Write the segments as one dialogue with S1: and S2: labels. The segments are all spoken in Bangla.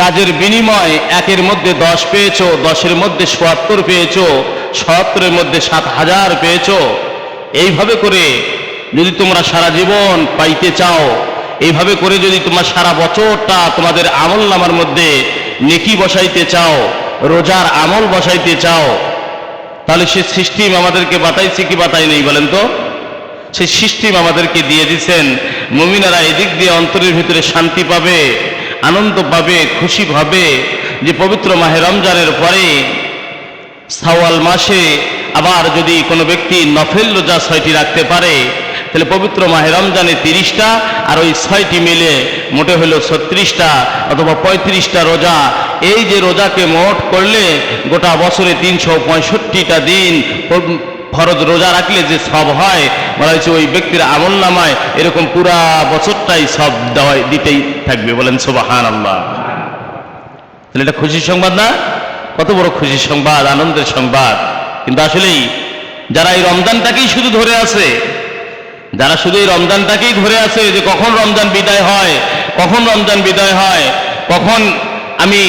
S1: কাজের বিনিময় একের মধ্যে দশ পেয়েছ, দশের মধ্যে সোয়াত্তর পেয়েছ, সত্তরের মধ্যে সাত হাজার পেয়েছ। এইভাবে করে যদি তোমরা সারা জীবন পাইতে চাও, এইভাবে করে যদি তোমরা সারা বছরটা তোমাদের আমল নামার মধ্যে নেকি বসাইতে চাও, রোজার আমল বসাইতে চাও, তাহলে সে সিস্টেম আমাদেরকে বাতাইছে কি বাতাই নেই বলেন তো? সে সিস্টেম আমাদেরকে দিয়ে দিচ্ছেন মুমিনারা এদিক দিয়ে অন্তরের ভিতরে শান্তি পাবে। আনন্দ পাবে খুশি পাবে যে পবিত্র মাহে রমজানের পরে সাওয়াল মাসে আবার যদি কোনো ব্যক্তি নফেল রোজা ছয়টি রাখতে পারে, তাহলে পবিত্র মাহে রমজানে তিরিশটা আর ওই ছয়টি মিলে মোটে হলো ছত্রিশটা অথবা পঁয়ত্রিশটা রোজা। এই যে রোজাকে মোট করলে গোটা বছরে তিনশো পঁয়ষট্টিটা দিন ফরজ রোজা রাখলে যে সব হয়, বলা হয়েছে ওই ব্যক্তির আমল নামায় এরকম পুরা বছরটাই সব দেওয়াই, দিতেই থাকবে। বলেন সোবাহান আল্লাহ তাহলে এটা খুশির সংবাদ না? কত বড় খুশির সংবাদ, আনন্দের সংবাদ। কিন্তু আসলেই যারা এই রমজানটাকেই শুধু ধরে আছে, যারা শুধু এই রমজানটাকেই ধরে আছে যে কখন রমজান বিদায় হয়, কখন রমজান বিদায় হয়, কখন আমি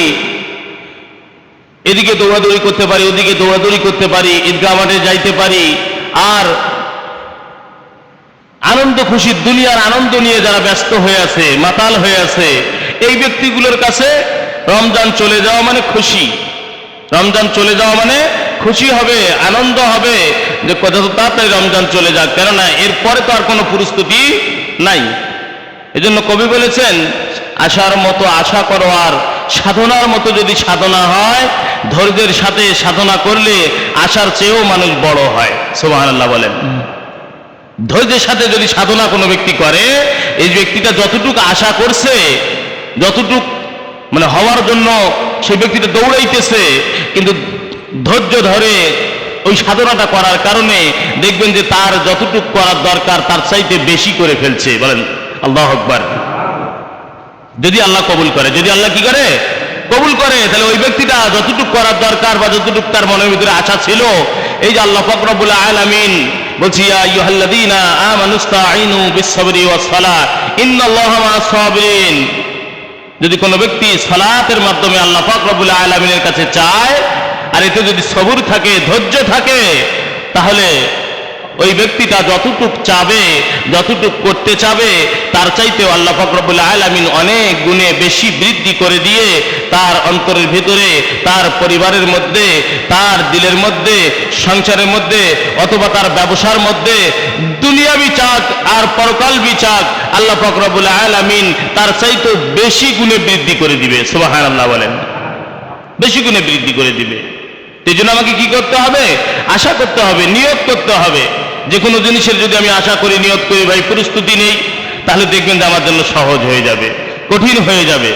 S1: এদিকে দৌড়াদৌড়ি করতে পারি, ওদিকে দৌড়াদৌড়ি করতে পারি, ঈদগাহ মাঠে যাইতে পারি। আর আনন্দ খুশি দুনিয়ার আনন্দ নিয়ে যারা ব্যস্ত হয়ে আছে, মাতাল হয়ে আছে, এই ব্যক্তিগুলোর কাছে রমজান চলে যাওয়া মানে খুশি। রমজান চলে যাওয়া মানে খুশি হবে, আনন্দ হবে, যে কত তাড়াতাড়ি রমজান চলে যাক। কেননা এরপরে তো আর কোনো প্রস্তুতি নাই। এজন্য কবি বলেছেন, আশার মতো আশা করো আর সাধনার মতো যদি সাধনা হয়, ধৈর্যের সাথে সাধনা করলে আশার চেয়েও মানুষ বড় হয়। সুবহানাল্লাহ বলেন। ধৈর্যের সাথে যদি সাধনা কোনো ব্যক্তি করে, এই ব্যক্তিটা যতটুকু আশা করছে, যতটুক মানে হওয়ার জন্য সেই ব্যক্তিটা দৌড়াইতেছে, কিন্তু ধৈর্য ধরে ওই সাধনাটা করার কারণে দেখবেন যে তার যতটুক করার দরকার তার চাইতে বেশি করে ফেলছে। বলেন, আল্লাহ আকবার। যদি আল্লাহ কবুল করে, যদি আল্লাহ কি করে? কবুল করে। তাহলে ওই ব্যক্তিটা যতটুক করার দরকার বা যতটুক তার মনের ভিতরে আশা ছিল, এই যে আল্লাহ ফকরবুল আলামিন বলছি যদি কোনো ব্যক্তি সালাতের মাধ্যমে আল্লাহ ফকরবুল আলামিনের কাছে চায়, আর এতে যদি সবুর থাকে, ধৈর্য থাকে, তাহলে ওই ব্যক্তিটা যতটুক চাবে, যতটুক করতে চাবে, তার চাইতেও আল্লাহ ফকরবুল আলামিন অনেক গুণে বেশি বৃদ্ধি করে দিয়ে তার অন্তরের ভিতরে, তার পরিবারের মধ্যে, তার দিলের মধ্যে, সংসারের মধ্যে অথবা তার ব্যবসার মধ্যে দুনিয়া চাক আর পরকাল বিচাক আল্লাহ ফকরবুল আলামিন তার চাইতে বেশি গুণে বৃদ্ধি করে দিবে। সুবাহান আল্লাহ বলেন। বেশি গুণে বৃদ্ধি করে দিবে। এই জন্য আমাকে কি করতে হবে? আশা করতে হবে, নিয়োগ করতে হবে। যে কোনো জিনিসের যদি আমি আশা করি নিয়োগ করি, ভাই প্রস্তুতি নেই, তাহলে দেখবেন যে আমার জন্য সহজ হয়ে যাবে, কঠিন হয়ে যাবে।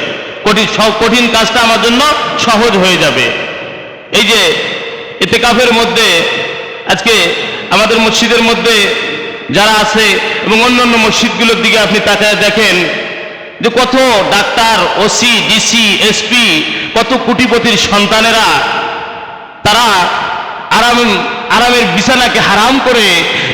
S1: কঠিন কঠিন কাজটা আমার জন্য সহজ হয়ে যাবে। এই যে এতে কাফের মধ্যে, আজকে আমাদের মসজিদের মধ্যে যারা আছে এবং অন্যান্য মসজিদগুলোর দিকে আপনি তাকায় দেখেন যে কত ডাক্তার, ওসি, ডিসি, এসপি, কত কোটিপতির সন্তানেরা, তারা আরাম আরামের বিছানাকে হারাম করে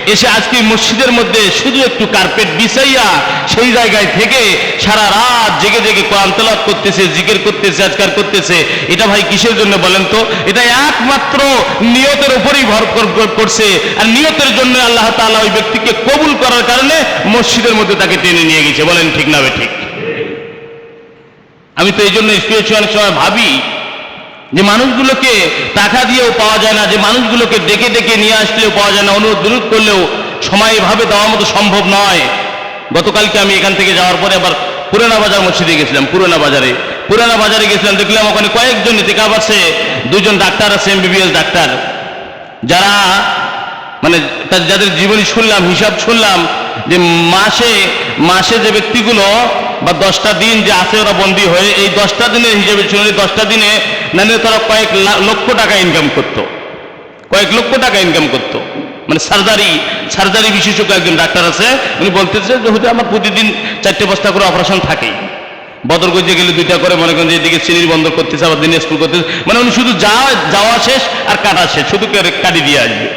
S1: এসে আজকে মসজিদের মধ্যে শুধু একটু কার্পেট বিছাইয়া সেই জায়গায় থেকে সারা রাত জেগে জেগে কোরআন করতেছে, জিকির করতেছে, আজকার করতেছে। এটা ভাই কিসের জন্য বলেন তো? এটা একমাত্র নিয়তের উপরেই ভর কর- কর- করছে। আর নিয়তের জন্য আল্লাহ তাআলা ওই ব্যক্তিকে কবুল করার কারণে মসজিদের মধ্যে তাকে টেনে নিয়ে গেছে। বলেন ঠিক না ঠিক? আমি তো এই জন্য স্পিরিচুয়াল সময় ভাবি যে মানুষগুলোকে টাকা দিয়েও পাওয়া যায় না, যে মানুষগুলোকে ডেকে ডেকে নিয়ে আসলেও পাওয়া যায় না, অনুরোধ বিরোধ করলেও সময় এভাবে দেওয়ার মতো সম্ভব নয়। গতকালকে আমি এখান থেকে যাওয়ার পরে আবার পুরানা বাজার মসজিদে গেছিলাম, পুরানা বাজারে। পুরানা বাজারে গেছিলাম, দেখলাম ওখানে কয়েকজন টেকাপ আছে দুজন ডাক্তার আছে, এমবিবিএস ডাক্তার। যারা মানে যাদের জীবনী শুনলাম, হিসাব শুনলাম, যে মাসে মাসে যে ব্যক্তিগুলো বা দশটা দিন যে আছে ওরা বন্দী হয়ে, এই দশটা দিনের হিসেবে শুনলে দশটা দিনে নাহলে তারা কয়েক লক্ষ টাকা ইনকাম করতো। কয়েক লক্ষ টাকা ইনকাম করতো। মানে সার্জারি সার্জারি বিশেষজ্ঞ একজন ডাক্তার আছে, উনি বলতেছে যে আমার প্রতিদিন চারটে বস্তা করে অপারেশন থাকেই। বদরগঞ্জে গেলে দুইটা করে, মনে করেন যে এদিকে সিনির বন্দর করতেছে, আবার দিনে স্কুল করতেছে। মানে উনি শুধু যাওয়া যাওয়া শেষ আর কাটা শেষ, শুধু কাটি দিয়ে আসবে।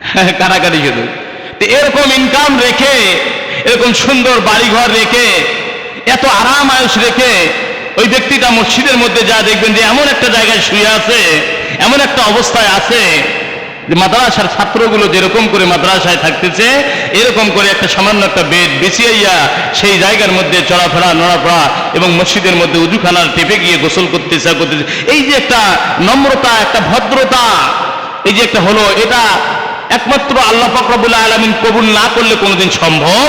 S1: কাটাকাটি শুধু। তো এরকম ইনকাম রেখে, এরকম সুন্দর বাড়িঘর রেখে, এত আরাম আয়ুষ রেখে ওই ব্যক্তিটা মসজিদের মধ্যে যা দেখবেন যে এমন একটা জায়গায় শুয়ে আছে, এমন একটা অবস্থায় আছে যে মাদ্রাসার ছাত্রগুলো যেরকম করে মাদ্রাসায় থাকতেছে, এরকম করে একটা সামান্য একটা বেড বিছিয়াইয়া সেই জায়গার মধ্যে চলাফেরা নড়াফেরা এবং মসজিদের মধ্যে উজুখানার টেপে গিয়ে গোসল করতেছে করতেছে। এই যে একটা নম্রতা, একটা ভদ্রতা, এই যে একটা হলো, এটা একমাত্র আল্লাহ ফকরবুল্লাহ আলমিন কবুল না করলে কোনোদিন সম্ভব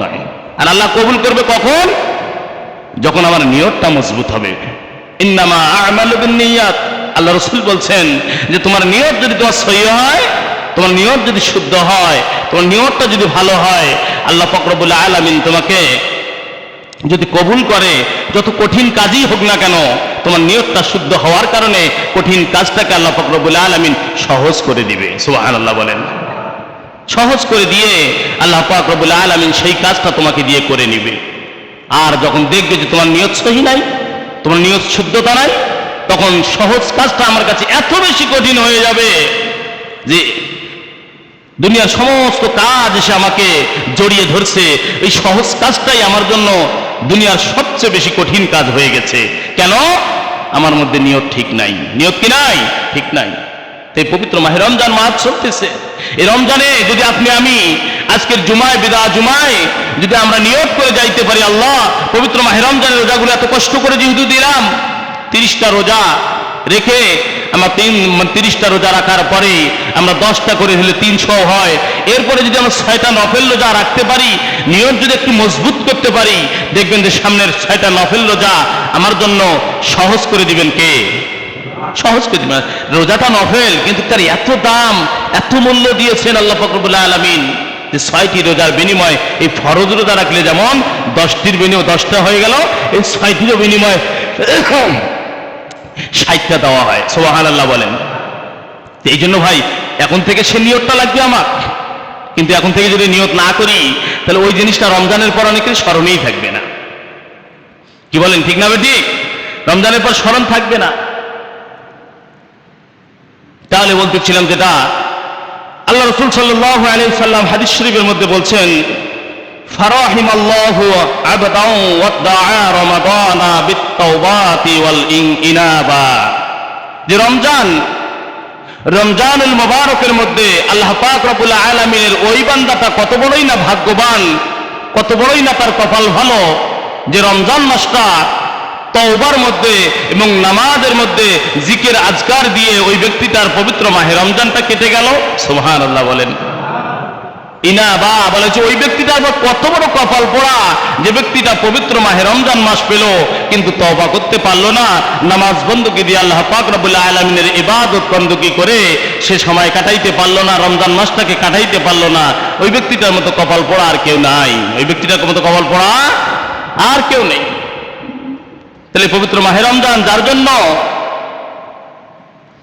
S1: নয়। আর আল্লাহ কবুল করবে কখন? যখন আমার নিয়তটা মজবুত হবে। ইন্নামা আল্লাহ রসুল বলছেন যে, তোমার নিয়ত যদি তোমার সহি হয়, তোমার নিয়ত যদি শুদ্ধ হয়, তোমার নিয়তটা যদি ভালো হয়, আল্লাহ ফকরবুল্লাহ আলামিন তোমাকে যদি কবুল করে, যত কঠিন কাজই হোক না কেন, তোমার নিয়তটা শুদ্ধ হওয়ার কারণে কঠিন কাজটাকে আল্লাহ ফকরবুল্লাহ আলামিন সহজ করে দিবে। সুবহান আল্লাহ বলেন। সহজ করে দিয়ে আল্লাহ পাক রব্বুল আলামিন সেই কাজটা তোমাকে দিয়ে করে নিবে। আর যখন দেখবে যে তোমার নিয়ত সহি নাই, তোমার নিয়ত শুদ্ধতা নাই, তখন সহজ কাজটা আমার কাছে এত বেশি কঠিন হয়ে যাবে যে দুনিয়ার সমস্ত কাজ এসে আমাকে জড়িয়ে ধরছে। এই সহজ কাজটাই আমার জন্য দুনিয়ার সবচেয়ে বেশি কঠিন কাজ হয়ে গেছে। কেন? আমার মধ্যে নিয়ত ঠিক নাই। নিয়ত কি নাই? ঠিক নাই। তাই পবিত্র মাহে রমজান মাস চলতেছে। এই রমজানে যদি আপনি, আমি আজকের জুমায়, বিদা জুমায় যদি আমরা নিয়ত করে যাইতে পারি আল্লাহ, পবিত্র মাহে রমজানের রোজাগুলো এত কষ্ট করে যেহেতু দিলাম, তিরিশটা রোজা রেখে আমরা তিন, তিরিশটা রোজা রাখার পরে আমরা দশটা করে হলে তিনশো হয়। এরপরে যদি আমরা ছয়টা নফেল রোজা রাখতে পারি, নিয়ত যদি একটু মজবুত করতে পারি, দেখবেন যে সামনের ছয়টা নফেল রোজা আমার জন্য সহজ করে দিবেন কে? সহজ দিবেন। রোজাটা নফেল, কিন্তু তার এত দাম, এত মূল্য দিয়েছেন আল্লাহ ফকরবুল্লাহ আলমিন যে ছয়টি রোজার বিনিময় এই ফরজ রোজা রাখলে যেমন দশটির বিনিময় দশটা হয়ে গেল, এই ছয়টিরও বিনিময় ষাটটা দেওয়া হয়। সোহান আল্লাহ বলেন এই জন্য ভাই, এখন থেকে সে নিয়তটা লাগবে আমার। কিন্তু এখন থেকে যদি নিয়ত না করি, তাহলে ওই জিনিসটা রমজানের পর অনেকের স্মরণেই থাকবে না। কি বলেন, ঠিক না ঠিক রমজানের পর স্মরণ থাকবে না। তাহলে বলতেছিলাম যেটা আল্লাহ রসুল সাল্লাহ আলী সাল্লাম হাদিস শরীফের মধ্যে বলছেন فرحم الله عبدا ودعا رمضان بالتوبات والإنابة যে রমজান রমজানুল মোবারকের মধ্যে আল্লাহ পাক রবুল্লাহ আলমিনের ওই বান্দাটা কত বড়ই না ভাগ্যবান কত বড়ই না তার কপাল ভালো যে রমজান মাসটা তওবার মধ্যে এবং নামাজের মধ্যে জিকের, আজকার দিয়ে ওই ব্যক্তিটার পবিত্র মাহে রমজানটা কেটে গেল। সুবহান আল্লাহ বলেন। ইনা বা বলেছে, ওই ব্যক্তিটার আবার কত বড় কপাল পড়া। যে ব্যক্তিটা পবিত্র মাহে রমজান মাস পেল, কিন্তু তওবা করতে পারল না। নামাজ বন্দুকি দিয়ে আল্লাহ পাক রব্বুল আলমিনের ইবাদত বন্দুকি করে? সে সময় কাটাইতে পারল না, রমজান মাসটাকে কাটাইতে পারল না। ওই ব্যক্তিটার মতো কপাল পড়া আর কেউ নাই। ওই ব্যক্তিটার মতো কপাল পড়া আর কেউ নেই। তাহলে পবিত্র মাহে রমজান, যার জন্য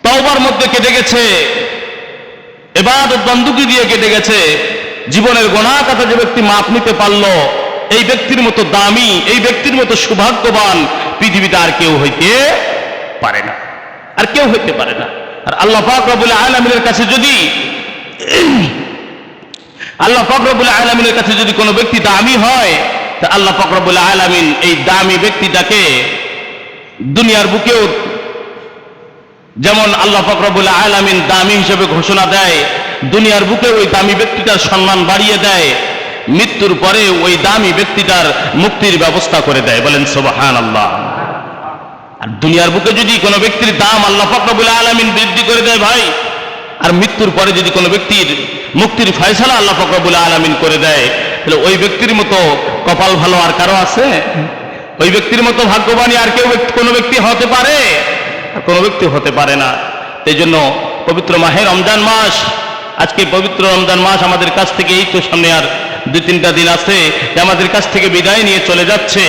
S1: তওবার মধ্যে কেটে গেছে এবার বন্দুকি দিয়ে কেটে গেছে, জীবনের গোনা কথা যে ব্যক্তি মাপ নিতে পারল, এই ব্যক্তির মতো দামি, এই ব্যক্তির মতো সৌভাগ্যবান পৃথিবীতে আর কেউ হইতে পারে না। আর কেউ হইতে পারে না। আর আল্লাহ পাক রবুল আলমিনের কাছে যদি আল্লাহ পাক রবুল আলমিনের কাছে যদি কোনো ব্যক্তি দামি হয়, তা আল্লাহ পাক রবুল আলমিন এই দামি ব্যক্তিটাকে দুনিয়ার বুকেও যেমন আল্লাহ ফকরবুল আলামিন দামি হিসেবে ঘোষণা দেয়, দুনিয়ার বুকে ওই দামি ব্যক্তিটার সম্মান বাড়িয়ে দেয়, মৃত্যুর পরে ওই দামি ব্যক্তিটার মুক্তির ব্যবস্থা করে দেয়। বলেন সোবাহান আল্লাহ আর দুনিয়ার বুকে যদি কোনো ব্যক্তির দাম আল্লাহ ফকরবুল আলামিন বৃদ্ধি করে দেয় ভাই, আর মৃত্যুর পরে যদি কোনো ব্যক্তির মুক্তির ফয়সালা আল্লাহ ফকরবুল আলামিন করে দেয়, তাহলে ওই ব্যক্তির মতো কপাল ভালো আর কারও আছে? ওই ব্যক্তির মতো ভাগ্যবানী আর কেউ কোনো ব্যক্তি হতে পারে? আর কোনো ব্যক্তি হতে পারে না। এই জন্য পবিত্র মাহে রমজান মাস, আজকে পবিত্র রমজান মাস আমাদের কাছ থেকে এই তো সামনে আর দু তিনটা দিন আছে যে আমাদের কাছ থেকে বিদায় নিয়ে চলে যাচ্ছে।